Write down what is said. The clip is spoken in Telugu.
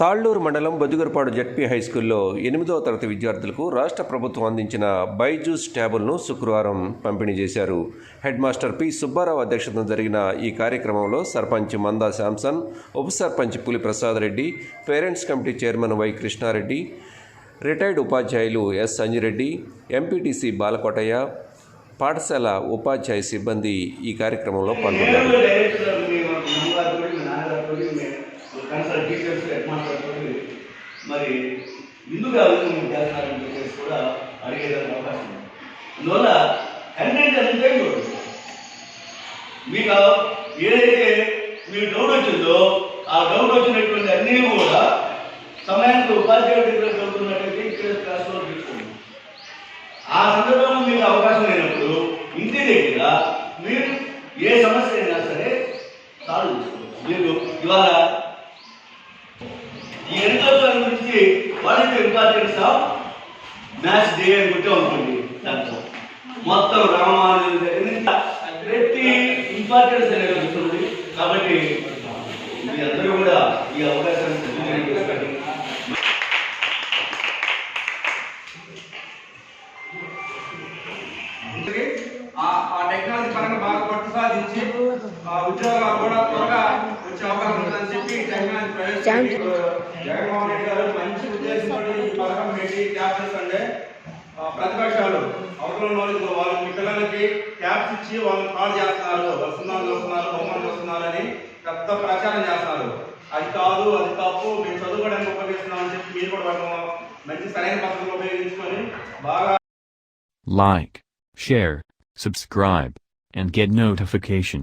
తాళ్ళూరు మండలం బొద్దుగరపాడు జడ్పీ హై స్కూల్లో ఎనిమిదవ తరగతి విద్యార్థులకు రాష్ట్ర ప్రభుత్వం అందించిన బైజూస్ ట్యాబులను శుక్రవారం పంపిణీ చేశారు. హెడ్ మాస్టర్ పి సుబ్బారావు అధ్యక్షతన జరిగిన ఈ కార్యక్రమంలో సర్పంచ్ మందా శాంసన్ ఉప sarpanch Puli Prasad Reddy parents committee chairman Y Krishnareddy retired ఉపాధ్యాయులు ఎస్ సంజిరెడ్డి ఎంపీటీసీ బాలకోటయ్య పాఠశాల ఉపాధ్యాయ సిబ్బంది ఈ కార్యక్రమంలో పాల్గొన్నారు. కన్సల్ట్ టీచర్స్ హెడ్ మాస్టర్తో మరి ఎందుకు అభివృద్ధి చేస్తున్నారని చెప్పేసి కూడా అడిగేదానికి అవకాశం ఉంది. అందువల్ల కంటెంట్ అంతే చూడండి మీకు ఏదైతే మీకు డౌట్ వచ్చిందో ఆ డౌట్ వచ్చినటువంటి అన్నీ కూడా సమయానికి ఉపాధ్యాయుడు దగ్గర చదువుతున్నట్టయితే ఇక్కడ క్లాస్లో తీసుకోండి ఆ సందర్భంలో మీకు అవకాశం లేనప్పుడు ఇంటి దగ్గర మీరు ఏ సమస్య అయినా సరే సాల్వ్ చేసుకోవచ్చు. మీరు ఇవాళ what is importance of match day అని కొట్టే ఉంటుంది. దాంట్లో. మొత్తం రామానుజన్ ప్రతి ఇంపార్టెన్స్ అనేది ఉంటుంది కాబట్టి మీ అందరూ కూడా ఈ అవకాశాన్ని ఆ టెక్నాలజీ పరంగా బాగా పట్టు సాధించి ఉద్యోగాలు కూడా త్వరగా వచ్చే అవకాశం ఉంటుందని చెప్పి టెక్నాలజీ ప్రవేశపెట్టి జగన్మోహన్ రెడ్డి గారు మంచి ఉద్దేశంతో ఈ పథకం పెట్టి ట్యాబ్స్ ఇస్తుండే ఆ, ప్రతిపక్షాలు అవసరం వాళ్ళు పిల్లలకి ట్యాబ్స్ ఇచ్చి వాళ్ళు కాల్ చేస్తున్నారు. సున్నాలు చూస్తున్నారు బొమ్మలు చూస్తున్నారు అని పెద్ద ప్రచారం చేస్తున్నారు. అది కాదు అది తప్పు. మేము చదువుకోవడానికి ఉపయోగిస్తున్నాం అని చెప్పి మీరు కూడా మంచి సరైన పద్ధతిలో ఉపయోగించుకొని బాగా Like, share, subscribe, and get notification.